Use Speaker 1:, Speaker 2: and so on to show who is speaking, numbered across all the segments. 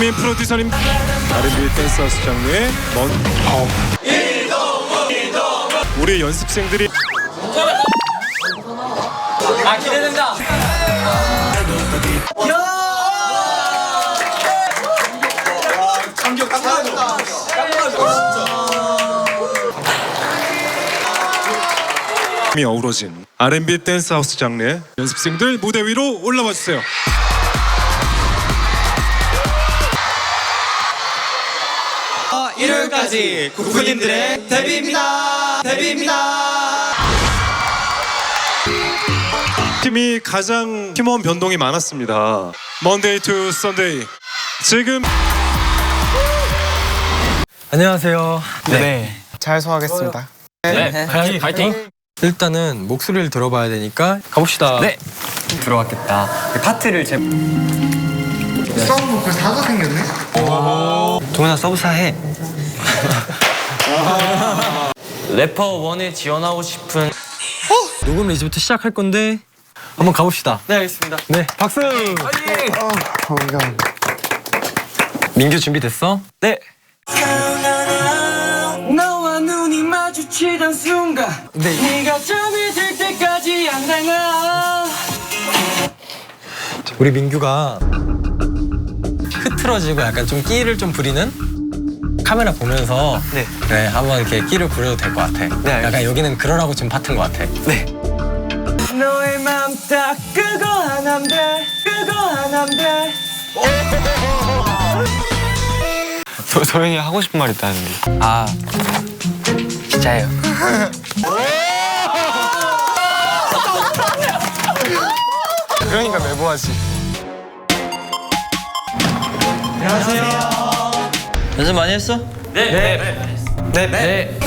Speaker 1: 박민 프로듀서님. R&B 댄스하우스 장르의 먼 우리 연습생들이
Speaker 2: 아 기대된다.
Speaker 1: 이 어우러진 R&B 댄스하우스 장르의 연습생들 무대 위로 올라와 주세요.
Speaker 2: 일요일까지 구구님들의 데뷔입니다. 데뷔입니다.
Speaker 1: 팀이 가장 팀원 변동이 많았습니다. 먼데이 투 선데이. 지금
Speaker 3: 안녕하세요.
Speaker 4: 네. 잘 소화하겠습니다.
Speaker 2: 네, 파이팅. 파이팅.
Speaker 3: 일단은 목소리를 들어봐야 되니까 가봅시다.
Speaker 4: 네. 들어왔겠다. 그 파트를 제
Speaker 5: 썸그 사가 생겼네?
Speaker 3: 동현아 서브사 해.
Speaker 2: 래퍼 원에 지원하고 싶은
Speaker 3: 녹음을 이제부터 시작할 건데 한번 가봅시다.
Speaker 2: 네 알겠습니다.
Speaker 3: 네, 박수. 민규 준비됐어?
Speaker 2: 네.
Speaker 6: 너와 눈이 마주치던 순간
Speaker 3: 네.
Speaker 6: 네가 잠이 들 때까지 안 나가
Speaker 3: 우리 민규가 흐트러지고 약간 좀 끼를 좀 부리는 카메라 보면서
Speaker 2: 네.
Speaker 3: 네 한번 이렇게 끼를 부려도 될 것 같아.
Speaker 2: 네,
Speaker 3: 약간 여기는 그러라고 지금 파트인 것 같아. 네.
Speaker 6: 너의 맘딱 끄고 하나면 돼 끄고 하나면 돼
Speaker 4: 소, 소연이 하고 싶은 말 있다는데.
Speaker 3: 아 진짜예요.
Speaker 4: 그러니까 매부하지.
Speaker 2: 연습 많이 했어? 네. 네. 네. 네.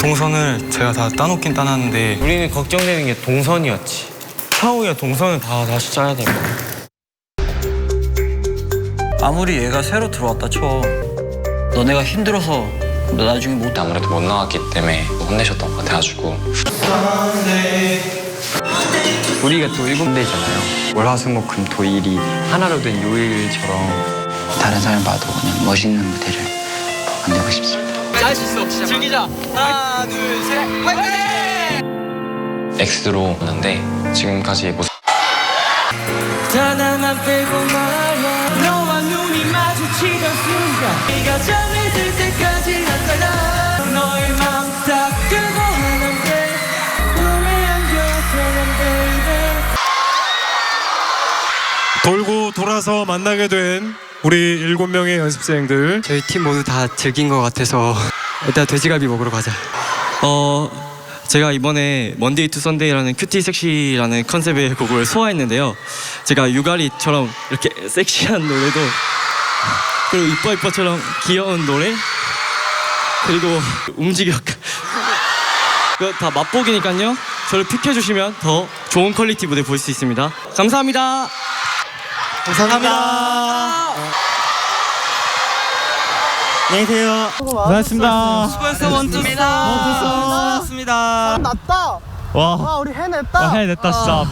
Speaker 4: 동선을 제가 다 따놓긴 따놨는데 우리는 걱정되는 게 동선이었지. 차우야 동선을 다 다시 짜야 될 거야.
Speaker 7: 아무리 얘가 새로 들어왔다 쳐 너네가 힘들어서 너 나중에 못
Speaker 8: 아무래도 못 나왔기 때문에 혼내셨던 것 같아가지고
Speaker 4: 우리가 또 일곱 대잖아요. 월화수목금토일이 하나로 된 요일처럼
Speaker 7: 다른 사람 봐도 그냥 멋있는 무대를 만들고 싶습니다
Speaker 2: 즐기자. 하나, 둘, 셋.
Speaker 8: X로 오는데 지금까지
Speaker 6: 단 하나 빼고 말야 너와 눈이 마주치던 순간 네가 잠이 들 때까지
Speaker 1: 돌고 돌아서 만나게 된 우리 일곱 명의 연습생들.
Speaker 4: 저희 팀 모두 다 즐긴 것 같아서 일단 돼지갈비 먹으러 가자.
Speaker 9: 어 제가 이번에 먼데이 투 선데이라는 큐티 섹시라는 컨셉의 곡을 소화했는데요. 제가 유가리처럼 이렇게 섹시한 노래도 그리고 이뻐 이뻐처럼 귀여운 노래 그리고 움직여 그거 다 맛보기니까요. 저를 픽해 주시면 더 좋은 퀄리티 무대 볼 수 있습니다. 감사합니다. 감사합니다. 안녕히 계세요. 고맙습니다.
Speaker 6: 수고했어 원투입니다
Speaker 9: 고맙습니다.
Speaker 5: 났다.
Speaker 9: 와,
Speaker 5: 와 우리 해냈다.
Speaker 9: 와 해냈다 진짜.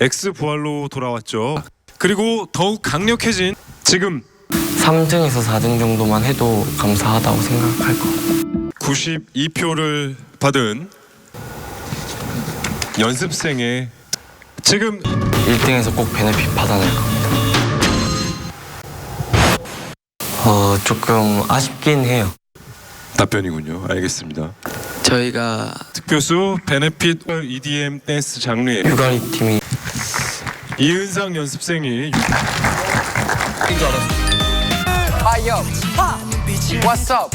Speaker 1: X 부활로 돌아왔죠. 그리고 더욱 강력해진 지금
Speaker 2: 3등에서 4등 정도만 해도 감사하다고 생각할 것 같아요.
Speaker 1: 92표를 받은 연습생의 지금
Speaker 2: 1등에서 꼭 베네핏 받아낼 것 같아요. 어 조금 아쉽긴 해요.
Speaker 1: 답변이군요. 알겠습니다.
Speaker 2: 저희가
Speaker 1: 득표수 베네핏 EDM 댄스 장르의
Speaker 2: 유가리 팀이
Speaker 1: 이은상 연습생이
Speaker 4: What's up?